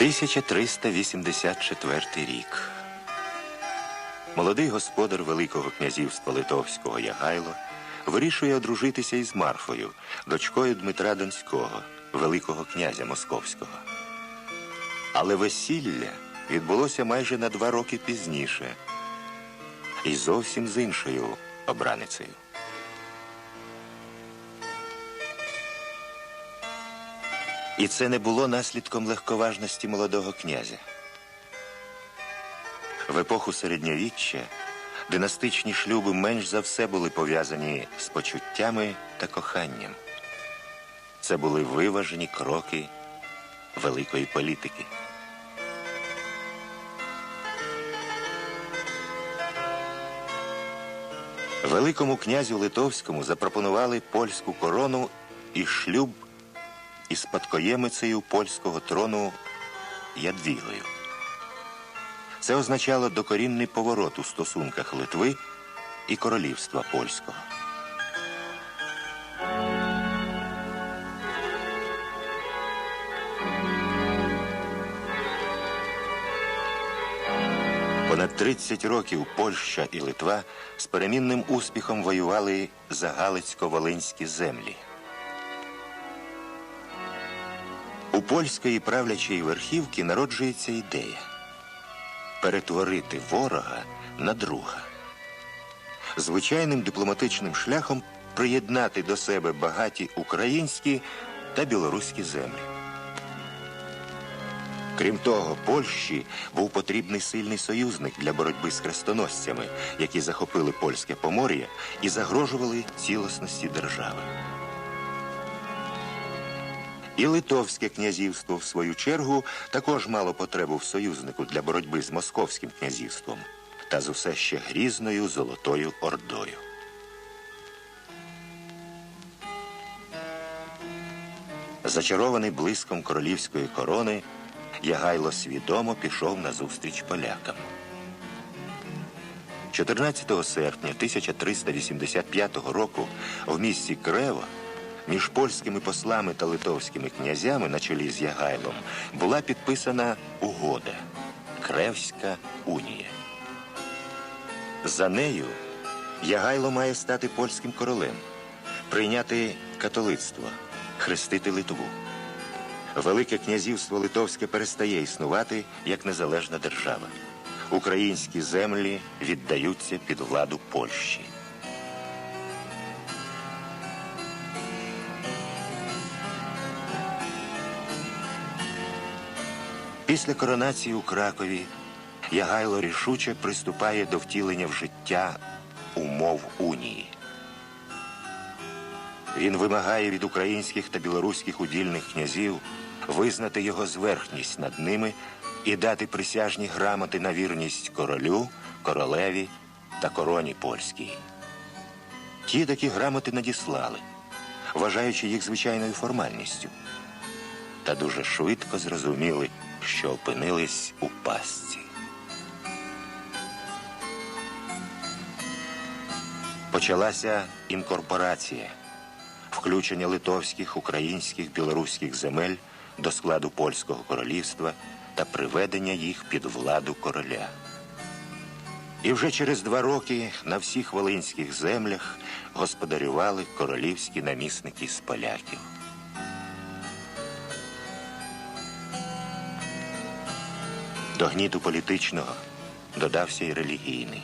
1384 рік. Молодий господар Великого князівства Литовського Ягайло вирішує одружитися із Марфою, дочкою Дмитра Донського, Великого князя Московського. Але весілля відбулося майже на два роки пізніше і зовсім з іншою обраницею. І це не було наслідком легковажності молодого князя. В епоху середньовіччя династичні шлюби менш за все були пов'язані з почуттями та коханням. Це були виважені кроки великої політики. Великому князю Литовському запропонували польську корону і шлюб із спадкоємицею польського трону Ядвігою. Це означало докорінний поворот у стосунках Литви і королівства польського. Понад 30 років Польща і Литва з перемінним успіхом воювали за Галицько-Волинські землі. Польської правлячої верхівки народжується ідея перетворити ворога на друга. Звичайним дипломатичним шляхом приєднати до себе багаті українські та білоруські землі. Крім того, Польщі був потрібний сильний союзник для боротьби з хрестоносцями, які захопили польське помор'я і загрожували цілісності держави. І Литовське князівство, в свою чергу, також мало потребу в союзнику для боротьби з Московським князівством та з усе ще грізною Золотою Ордою. Зачарований блиском королівської корони, Ягайло свідомо пішов на зустріч полякам. 14 серпня 1385 року в місті Крево між польськими послами та литовськими князями на чолі з Ягайлом була підписана угода Кревська унія. За нею Ягайло має стати польським королем, прийняти католицтво, хрестити Литву. Велике князівство Литовське перестає існувати як незалежна держава. Українські землі віддаються під владу Польщі. Після коронації у Кракові Ягайло рішуче приступає до втілення в життя умов унії. Він вимагає від українських та білоруських удільних князів визнати його зверхність над ними і дати присяжні грамоти на вірність королю, королеві та короні польській. Ті такі грамоти надіслали, вважаючи їх звичайною формальністю, та дуже швидко зрозуміли, що опинились у пастці. Почалася інкорпорація, включення литовських, українських, білоруських земель до складу польського королівства та приведення їх під владу короля. І вже через два роки на всіх волинських землях господарювали королівські намісники з поляків. До гніту політичного додався й релігійний.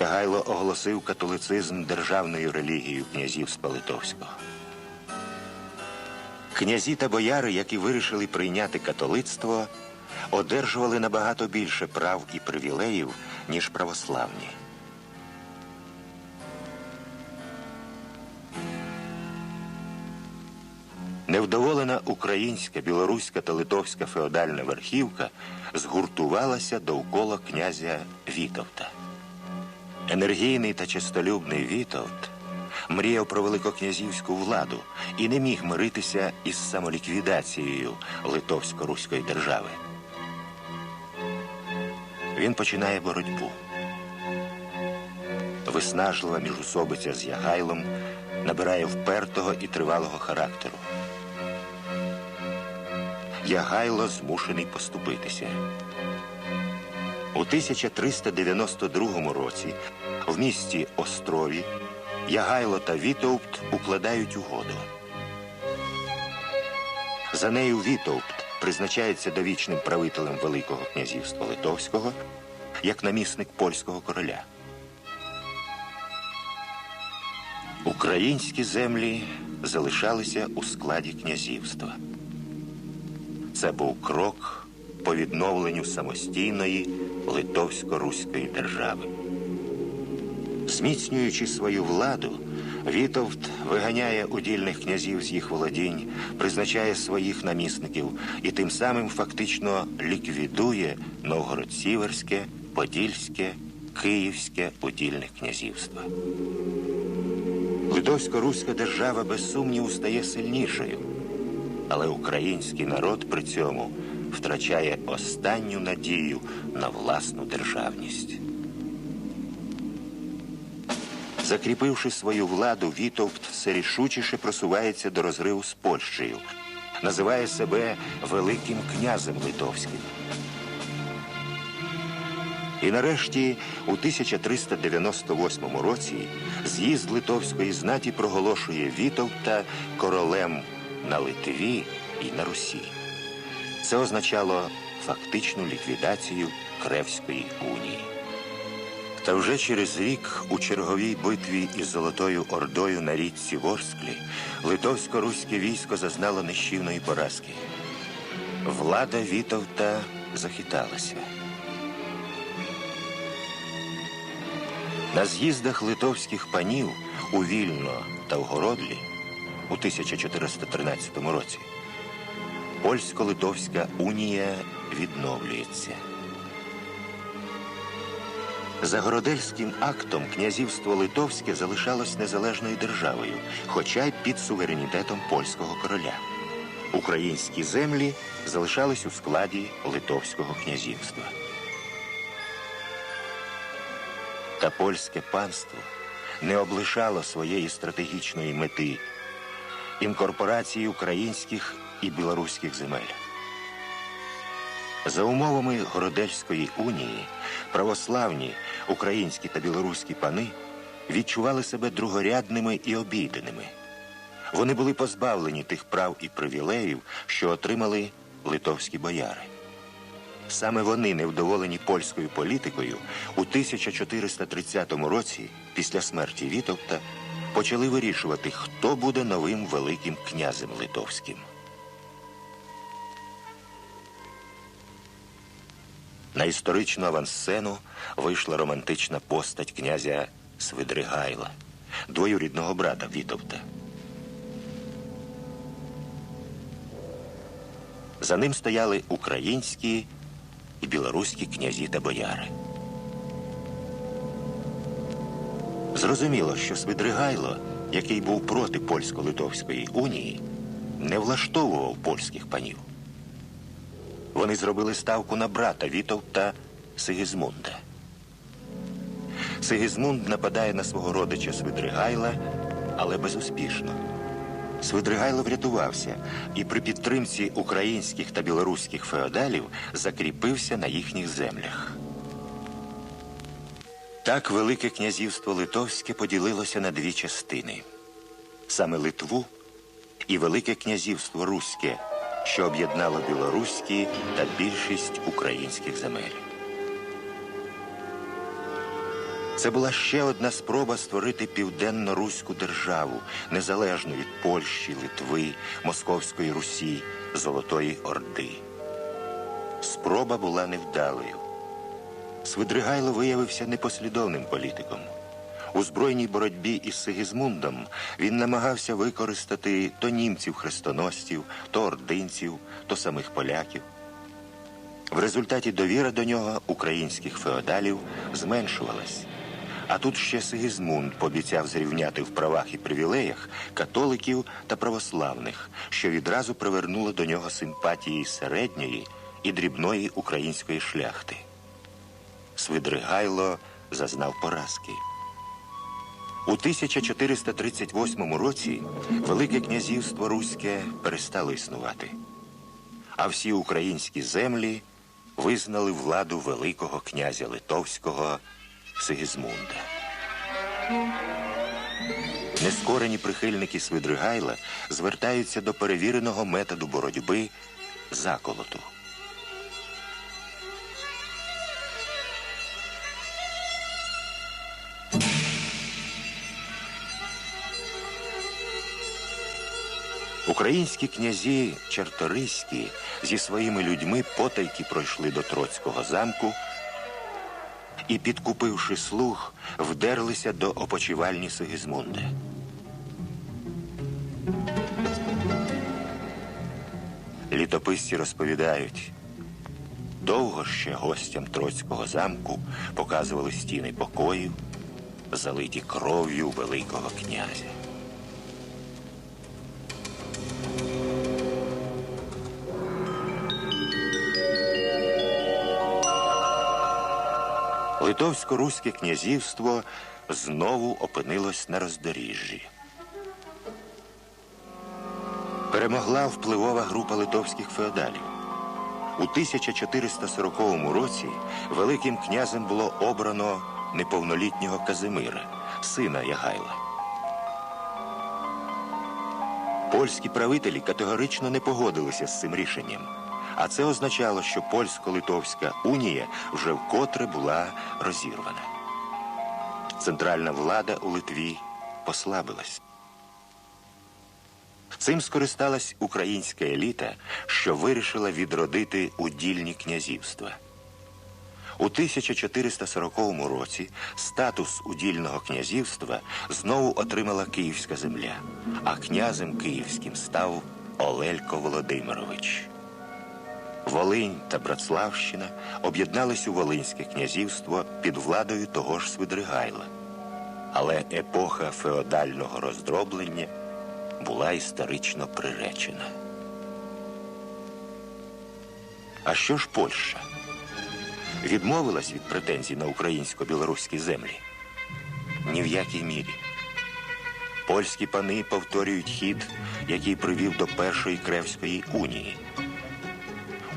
Гайло оголосив католицизм державною релігією князівства Литовського. Князі та бояри, які вирішили прийняти католицтво, одержували набагато більше прав і привілеїв, ніж православні. Українська, білоруська та литовська феодальна верхівка згуртувалася довкола князя Вітовта. Енергійний та честолюбний Вітовт мріяв про великокнязівську владу і не міг миритися із самоліквідацією Литовсько-Руської держави. Він починає боротьбу. Виснажлива міжусобиця з Ягайлом набирає впертого і тривалого характеру. Ягайло змушений поступитися. У 1392 році в місті Острові Ягайло та Вітовт укладають угоду. За нею Вітовт призначається довічним правителем Великого князівства Литовського як намісник польського короля. Українські землі залишалися у складі князівства. Це був крок по відновленню самостійної Литовсько-Руської держави. Зміцнюючи свою владу, Вітовт виганяє удільних князів з їх володінь, призначає своїх намісників і тим самим фактично ліквідує Новгород-Сіверське, Подільське, Київське удільних князівства. Литовсько-руська держава без сумніву стає сильнішою, але український народ при цьому втрачає останню надію на власну державність. Закріпивши свою владу, Вітовт все рішучіше просувається до розриву з Польщею, називає себе Великим князем Литовським. І нарешті у 1398 році з'їзд Литовської знаті проголошує Вітовта королем на Литві і на Русі. Це означало фактичну ліквідацію Кревської унії. Та вже через рік у черговій битві із Золотою Ордою на річці Ворсклі литовсько-руське військо зазнало нищівної поразки. Влада Вітовта захиталася. На з'їздах литовських панів у Вільно та в Городлі у 1413 році польсько-литовська унія відновлюється. За Городельським актом князівство Литовське залишалось незалежною державою, хоча й під суверенітетом польського короля. Українські землі залишались у складі Литовського князівства. Та польське панство не облишало своєї стратегічної мети інкорпорації українських і білоруських земель. За умовами Городельської унії православні українські та білоруські пани відчували себе другорядними і обійденими. Вони були позбавлені тих прав і привілеїв, що отримали литовські бояри. Саме вони, невдоволені польською політикою, у 1430 році, після смерті Вітовта, почали вирішувати, хто буде новим Великим князем Литовським. На історичну авансцену вийшла романтична постать князя Свидригайла, двоюрідного брата Вітовта. За ним стояли українські і білоруські князі та бояри. Зрозуміло, що Свидригайло, який був проти польсько-литовської унії, не влаштовував польських панів. Вони зробили ставку на брата Вітовта Сигізмунда. Сигізмунд нападає на свого родича Свидригайла, але безуспішно. Свидригайло врятувався і при підтримці українських та білоруських феодалів закріпився на їхніх землях. Так Велике князівство Литовське поділилося на дві частини: саме Литву і Велике князівство Руське, що об'єднало білоруські та більшість українських земель. Це була ще одна спроба створити південно-руську державу, незалежну від Польщі, Литви, Московської Русі, Золотої Орди. Спроба була невдалою. Свидригайло виявився непослідовним політиком. У збройній боротьбі із Сигізмундом він намагався використати то німців-хрестоносців, то ординців, то самих поляків. В результаті довіра до нього українських феодалів зменшувалась. А тут ще Сигізмунд пообіцяв зрівняти в правах і привілеях католиків та православних, що відразу привернуло до нього симпатії середньої і дрібної української шляхти. Свидригайло зазнав поразки. У 1438 році Велике князівство Руське перестало існувати. а всі українські землі визнали владу Великого князя Литовського Сигізмунда. Нескорені прихильники Свидригайла звертаються до перевіреного методу боротьби заколоту. Українські князі Чарториські зі своїми людьми потайки пройшли до Троцького замку і, підкупивши слуг, вдерлися до опочивальні Сигизмунда. Літописці розповідають, довго ще гостям Троцького замку показували стіни покоїв, залиті кров'ю Великого князя. Литовсько-руське князівство знову опинилось на роздоріжжі. Перемогла впливова група литовських феодалів. У 1440 році Великим князем було обрано неповнолітнього Казимира, сина Ягайла. Польські правителі категорично не погодилися з цим рішенням. А це означало, що польсько-литовська унія вже вкотре була розірвана. Центральна влада у Литві послабилась. Цим скористалась українська еліта, що вирішила відродити удільні князівства. У 1440 році статус удільного князівства знову отримала Київська земля, а князем київським став Олелько Володимирович. Волинь та Братславщина об'єднались у Волинське князівство під владою того ж Свидригайла. Але епоха феодального роздроблення була історично приречена. А що ж Польща? Відмовилась від претензій на українсько-білоруські землі? Ні в якій мірі. Польські пани повторюють хід, який привів до Першої Кревської унії.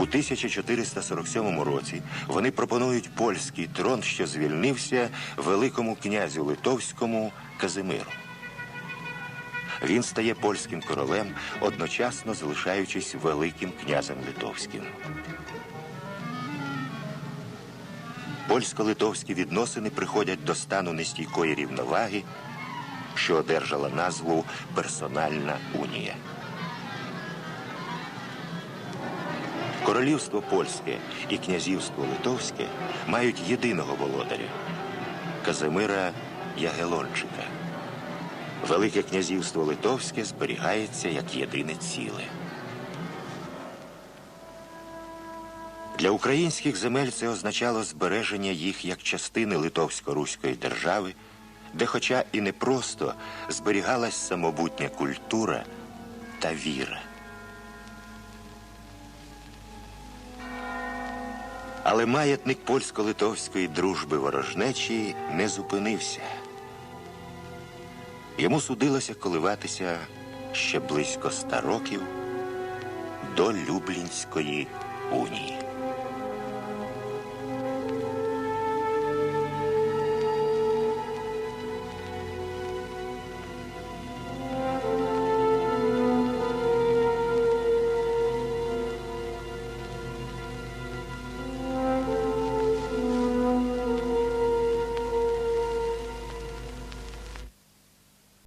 У 1447 році вони пропонують польський трон, що звільнився великому князю Литовському Казимиру. Він стає польським королем, одночасно залишаючись великим князем Литовським. Польсько-литовські відносини приходять до стану нестійкої рівноваги, що одержала назву Персональна унія. Королівство польське і князівство Литовське мають єдиного володаря Казимира Ягелончика. Велике князівство Литовське зберігається як єдине ціле. Для українських земель це означало збереження їх як частини Литовсько-Руської держави, де, хоча і не просто, зберігалась самобутня культура та віра. Але маятник польсько-литовської дружби ворожнечі не зупинився. Йому судилося коливатися ще близько ста років до Люблінської унії.